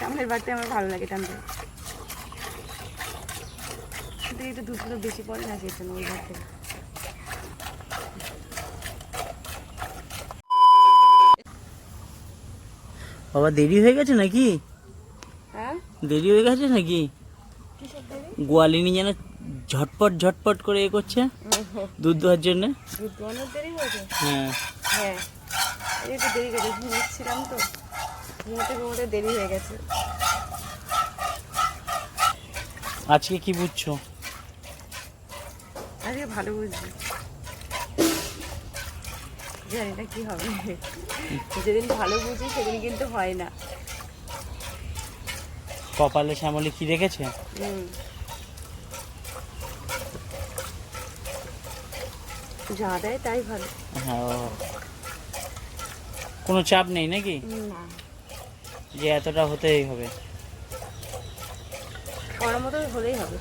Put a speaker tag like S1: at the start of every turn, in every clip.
S1: সামনের বাড়তে আমার ভালো লাগে টানতে কিন্তু একটু দুধগুলো বেশি পড়ে না সেই জন্য ওই বার থেকে
S2: বাবা দেরি হয়ে গেছে নাকি?
S1: হ্যাঁ?
S2: দেরি হয়ে গেছে নাকি? গোয়ালিনী যেন ঝটপট ঝটপট করে এ করছে দুধ দেওয়ার জন্য।
S1: দুধ দোয়ানোর দেরি
S2: হ্যাঁ
S1: হ্যাঁ। দেরি গেছে ঘুমোচ্ছিলাম তো। ঘুমোতে ঘুমোতে দেরি হয়ে গেছে।
S2: আজকে কি বুঝছ?
S1: আজকে ভালো বুঝছি জানি না কি হবে। যেদিন ভালো বুঝি সেদিন কিন্তু হয় না।
S2: কপালে শ্যামলি কি রেখেছে?
S1: যা দেয় তাই ভালো।
S2: হ্যাঁ। কোনো চাপ নেই নাকি?
S1: না।
S2: যে এতটা হতেই হবে।
S1: করার মতো হলেই হবে।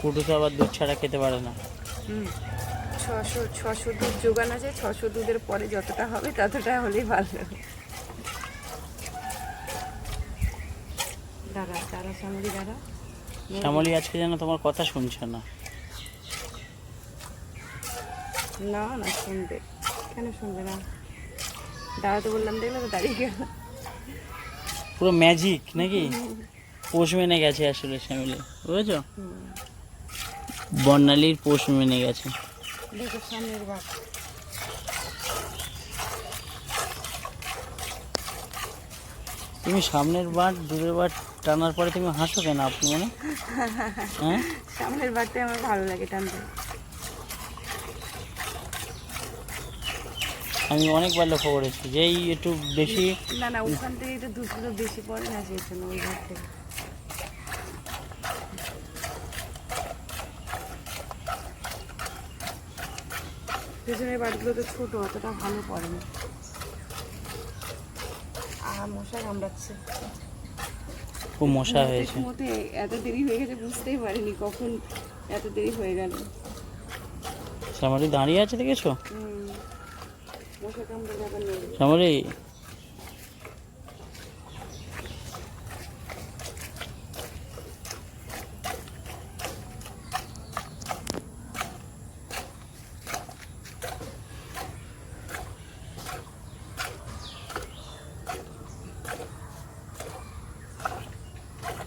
S2: কুটু তো আবার দুধ ছাড়া খেতে পারে না।
S1: হুম ছশো ছশো দুধ যোগান আছে ছশো দুধের পরে যতটা হবে ততটা হলেই ভালো দাঁড়া দাঁড়া সামরি দাঁড়া।
S2: শ্যামলি আজকে যেন তোমার কথা শুনছে না।
S1: না না শুনবে। কেন শুনবে না। দাঁড়াতে বললাম দেখলে তো দাঁড়িয়ে গেল।
S2: পুরো ম্যাজিক নাকি? পোষ মেনে গেছে আসলে শ্যামলি বুঝেছ। বর্ণালীর পোষ মেনে গেছে।
S1: সামনের বাঘ
S2: তুমি সামনের বার দূরের বার টানার পরে তুমি হাসো কেন আপনি মানে? হ্যাঁ?
S1: সামনের বারটা আমার ভালো লাগে টানতে।
S2: আমি অনেকবার লক্ষ্য করেছি যেই একটু বেশি
S1: না না ওখান থেকে একটু দুধগুলো বেশি পড়ে না সেই জন্য ওই ঘর থেকে। পেছনের বাড়িগুলো তো ছোট অতটা ভালো পড়ে না। আর মশা কামড়াচ্ছে।
S2: খুব মশা হয়েছে।
S1: মতে এত দেরি হয়ে গেছে বুঝতেই পারিনি কখন এত দেরি হয়ে গেল।
S2: দাঁড়িয়ে আছে দেখেছ?
S1: হুম। মশা কামড়ালে আবার নেই
S2: শ্যামলি।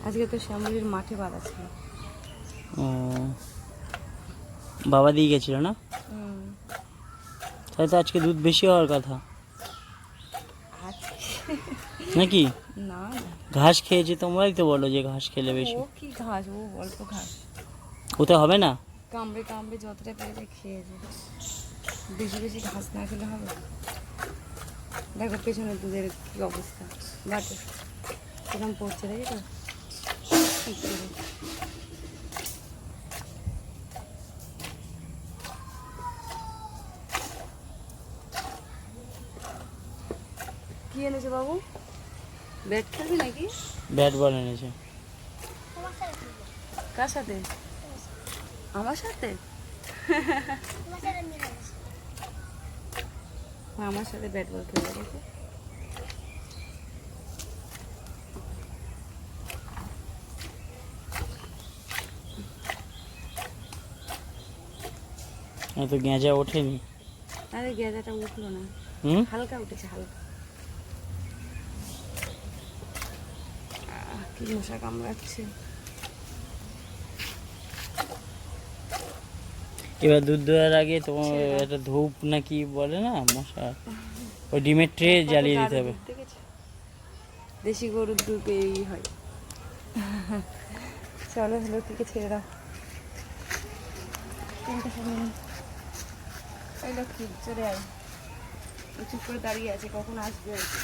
S1: আজকে তো শ্যামলির মাঠে বাঁধা ছিল
S2: ও, বাবা দিয়ে গেছিল না। তাই তো আজকে দুধ বেশি হওয়ার কথা
S1: আজকে
S2: নাকি
S1: না না
S2: ঘাস খেয়েছে তোমরাই তো বলো যে ঘাস খেলে বেশি
S1: ও কি ঘাস ও অল্প ঘাস
S2: ওতে হবে না
S1: কামড়ে কামড়ে যতটা পেরেছে খেয়েছে বেশি বেশি ঘাস না খেলে হবে দেখো পেছনে দুধের কি অবস্থা বাটে কিরম পড়ছে দেখি তো কি এনেছে বাবু? ব্যাট খেলবি নাকি?
S2: ব্যাট বল এনেছে।
S1: কার সাথে? আমার সাথে? আমার সাথে ব্যাট বল খেলবে দেখো।
S2: এত গেঁজা ওঠেনি।
S1: আরে গেঁদাটা উঠল না।
S2: হুম?
S1: হালকা উঠেছে হালকা। কি মশা কামড়াচ্ছে?
S2: এবার দুধ দেওয়ার আগে তোমার একটা ধূপ নাকি বলে না মশা? ওই ডিমের ট্রে জ্বালিয়ে দিতে হবে?
S1: দেশি গরুর দুধ এই হয়। চলো লক্ষ্মীকে ছেড়ে দাও। লক্ষ্মী চলে আয়। চুপ করে দাঁড়িয়ে আছে কখন আসবে কি।